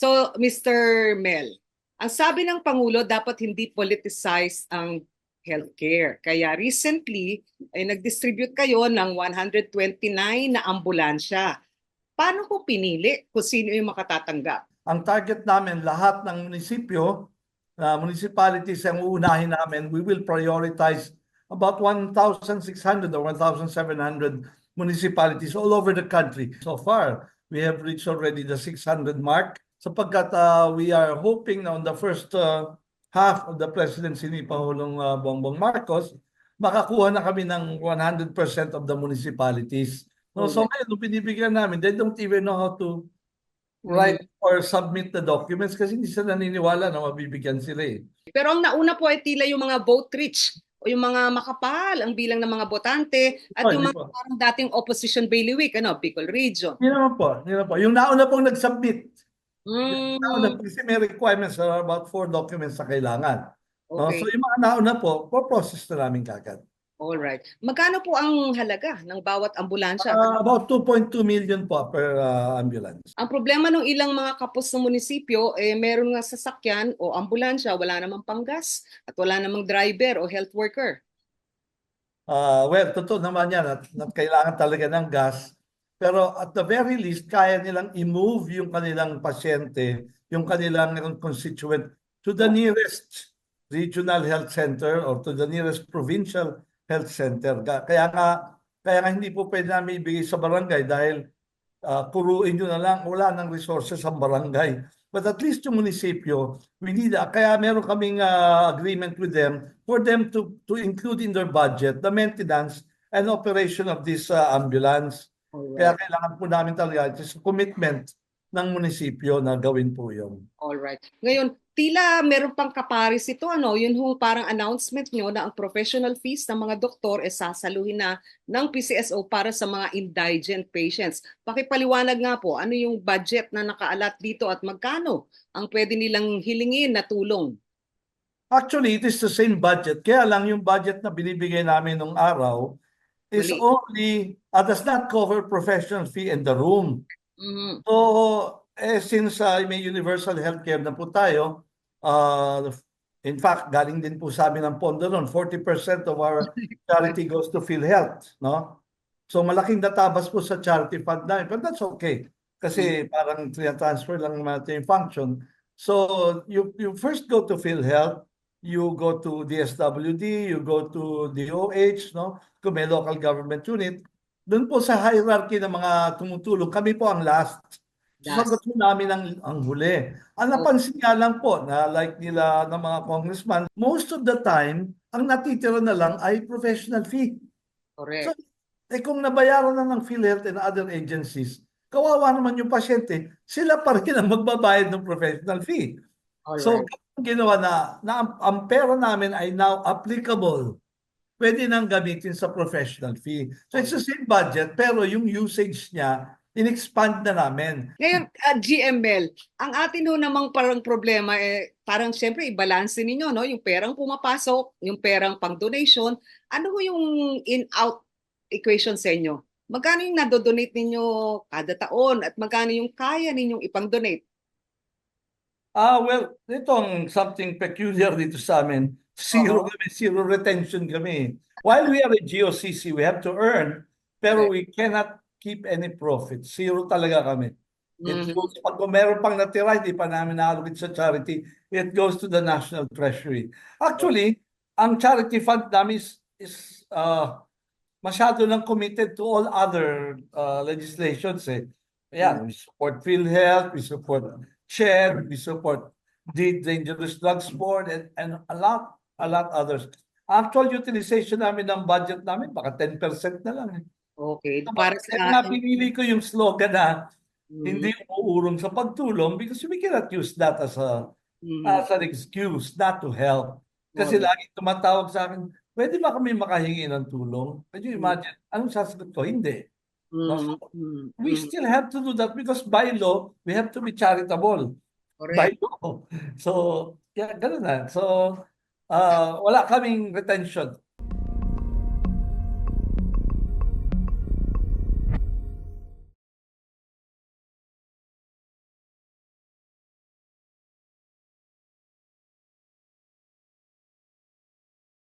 So, Mr. Mel, ang sabi ng Pangulo, dapat hindi politicized ang healthcare. Kaya recently, ay nag-distribute kayo ng 129 na ambulansya. Paano ko pinili kung sino yung makatatanggap? Ang target namin, lahat ng munisipyo, uh, municipalities ang uunahin namin, we will prioritize about 1,600 or 1,700 municipalities all over the country. So far, we have reached already the 600 mark sapagkat uh, we are hoping na on the first uh, half of the presidency ni Pangulong uh, Bongbong Marcos, makakuha na kami ng 100% of the municipalities. No, so ngayon, binibigyan namin, they don't even know how to write or submit the documents kasi hindi sila naniniwala na mabibigyan sila eh. Pero ang nauna po ay tila yung mga vote rich o yung mga makapal ang bilang ng mga botante at Oh, yung hindi mga po. parang dating opposition bailiwick, ano, Bicol Region. Yun naman po, yun naman po. Yung nauna pong nag-submit, Mm, nauna kasi may requirements, are about four documents na kailangan. No? okay. So yung mga nauna po, po-process na namin kagad. All right. Magkano po ang halaga ng bawat ambulansya? Uh, about 2.2 million po per uh, ambulance. Ang problema ng ilang mga kapos ng munisipyo, eh, meron nga sasakyan o ambulansya, wala namang panggas at wala namang driver o health worker. Uh, well, totoo naman yan at, at kailangan talaga ng gas. Pero at the very least, kaya nilang i-move yung kanilang pasyente, yung kanilang constituent to the nearest regional health center or to the nearest provincial health center. Ka- Kaya nga, kaya nga hindi po pwede namin ibigay sa barangay dahil uh, kuruin nyo na lang, wala ng resources ang barangay. But at least yung munisipyo, we need, kaya meron kaming uh, agreement with them for them to, to include in their budget the maintenance and operation of this uh, ambulance. Kaya kailangan po namin talaga, it's a commitment ng munisipyo na gawin po yun. All right. Ngayon, tila meron pang kaparis ito, ano, yun ho parang announcement nyo na ang professional fees ng mga doktor ay sasaluhin na ng PCSO para sa mga indigent patients. Pakipaliwanag nga po, ano yung budget na nakaalat dito at magkano ang pwede nilang hilingin na tulong? Actually, it is the same budget. Kaya lang yung budget na binibigay namin nung araw is Mali. only, uh, does not cover professional fee in the room. Mhm. So, eh, since uh, may universal healthcare na po tayo, uh, in fact, galing din po sa amin ang pondo noon, 40% of our charity goes to PhilHealth, no? So, malaking databas po sa charity fund namin, but that's okay. Kasi parang transfer lang natin yung function. So, you, you first go to PhilHealth, you go to DSWD, you go to DOH, no? Kung may local government unit, doon po sa hierarchy ng mga tumutulong, kami po ang last. Sagot po namin ang, ang huli. Ang napansin nga lang po na like nila ng mga congressman, most of the time, ang natitira na lang ay professional fee. Correct. So, eh kung nabayaran na ng PhilHealth and other agencies, kawawa naman yung pasyente, sila pa rin ang magbabayad ng professional fee. So, ginawa na, na ang, ang pera namin ay now applicable. Pwede nang gamitin sa professional fee. So, it's the same budget, pero yung usage niya, in-expand na namin. Ngayon, uh, GML, ang atin ho namang parang problema, eh, parang siyempre i-balance ninyo, no? Yung perang pumapasok, yung perang pang-donation. Ano ho yung in-out equation sa inyo? Magkano yung nadodonate ninyo kada taon at magkano yung kaya ninyong ipang-donate? Ah, well, itong something peculiar dito sa amin. Zero kami, zero retention kami. While we are a GOCC, we have to earn, pero we cannot keep any profit. Zero talaga kami. It Mhm. goes, pag meron pang natira, hindi pa namin naalokit sa charity, it goes to the National Treasury. Actually, ang charity fund namin is, is uh, masyado lang committed to all other uh, legislations. Eh. Ayan, we support PhilHealth, we support CHED, we support the Dangerous Drugs Board, and, and a lot, a lot others. Actual utilization namin ng budget namin, baka 10% na lang. Eh. Okay, para Kaya nga sa pinili ko yung slogan na Mhm. hindi uurong sa pagtulong because we cannot use that as a Mhm. as an excuse not to help. Kasi Okay. lagi tumatawag sa akin, pwede ba kami makahingi ng tulong? Can you imagine? Anong sasagot ko? Hindi. Mhm. Mhm. We still have to do that because by law, we have to be charitable. Correct. By law. So, yeah, ganun na. So, uh, wala kaming retention.